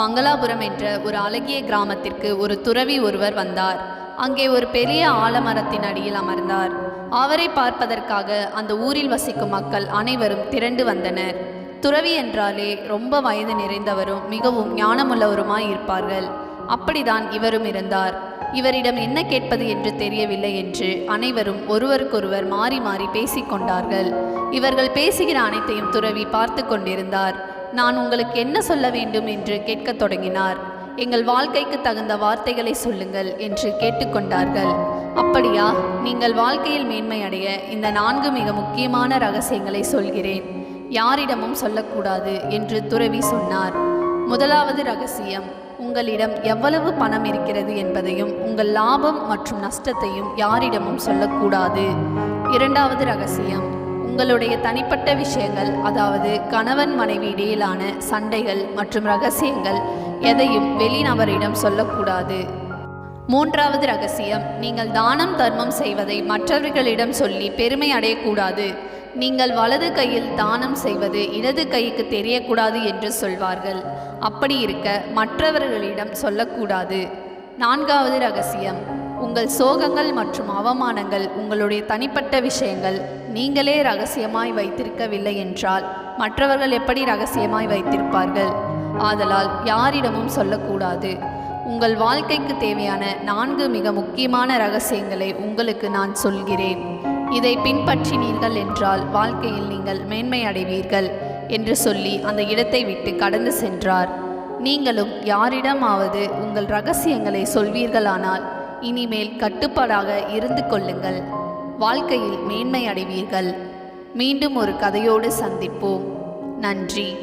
மங்களாபுரம் என்ற ஒரு அழகிய கிராமத்திற்கு ஒரு துறவி ஒருவர் வந்தார். அங்கே ஒரு பெரிய ஆலமரத்தின் அடியில் அமர்ந்தார். அவரை பார்ப்பதற்காக அந்த ஊரில் வசிக்கும் மக்கள் அனைவரும் திரண்டு வந்தனர். துறவி என்றாலே ரொம்ப வயது நிறைந்தவரும் மிகவும் ஞானமுள்ளவருமாய் இருப்பார்கள். அப்படிதான் இவரும் இருந்தார். இவரிடம் என்ன கேட்பது என்று தெரியவில்லை என்று அனைவரும் ஒருவருக்கொருவர் மாறி மாறி பேசிக்கொண்டார்கள் இவர்கள் பேசுகிற அனைத்தையும் துறவி பார்த்து கொண்டிருந்தார். நான் உங்களுக்கு என்ன சொல்ல வேண்டும் என்று கேட்கத் தொடங்கினார். எங்கள் வாழ்க்கைக்கு தகுந்த வார்த்தைகளை சொல்லுங்கள் என்று கேட்டுக்கொண்டார்கள் அப்படியா நீங்கள் வாழ்க்கையில் மேன்மை அடைய இந்த நான்கு மிக முக்கியமான ரகசியங்களை சொல்கிறேன். யாரிடமும் சொல்லக்கூடாது என்று துறவி சொன்னார். முதலாவது ரகசியம் உங்களிடம் எவ்வளவு பணம் இருக்கிறது என்பதையும் உங்கள் லாபம் மற்றும் நஷ்டத்தையும் யாரிடமும் சொல்லக்கூடாது. இரண்டாவது ரகசியம் உங்களுடைய தனிப்பட்ட விஷயங்கள் அதாவது கணவன் மனைவி இடையிலான சண்டைகள் மற்றும் ரகசியங்கள் எதையும் வெளிநபரிடம் சொல்லக்கூடாது. மூன்றாவது ரகசியம் நீங்கள் தானம் தர்மம் செய்வதை மற்றவர்களிடம் சொல்லி பெருமை அடையக்கூடாது. நீங்கள் வலது கையில் தானம் செய்வது இடது கைக்கு தெரியக்கூடாது என்று சொல்வார்கள். அப்படி இருக்க மற்றவர்களிடம் சொல்லக்கூடாது. நான்காவது ரகசியம் உங்கள் சோகங்கள் மற்றும் அவமானங்கள் உங்களுடைய தனிப்பட்ட விஷயங்கள் நீங்களே ரகசியமாய் வைத்திருக்கவில்லை என்றால் மற்றவர்கள் எப்படி ரகசியமாய் வைத்திருப்பார்கள்? ஆதலால் யாரிடமும் சொல்லக்கூடாது. உங்கள் வாழ்க்கைக்கு தேவையான நான்கு மிக முக்கியமான ரகசியங்களை உங்களுக்கு நான் சொல்கிறேன். இதை பின்பற்றினீர்கள் என்றால் வாழ்க்கையில் நீங்கள் மேன்மை அடைவீர்கள் என்று சொல்லி அந்த இடத்தை விட்டு கடந்து சென்றார். நீங்களும் யாரிடமாவது உங்கள் ரகசியங்களை சொல்வீர்களானால் இனிமேல் கட்டுப்பாடாக இருந்து கொள்ளுங்கள். வாழ்க்கையில் மேன்மை அடைவீர்கள். மீண்டும் ஒரு கதையோடு சந்திப்போம். நன்றி.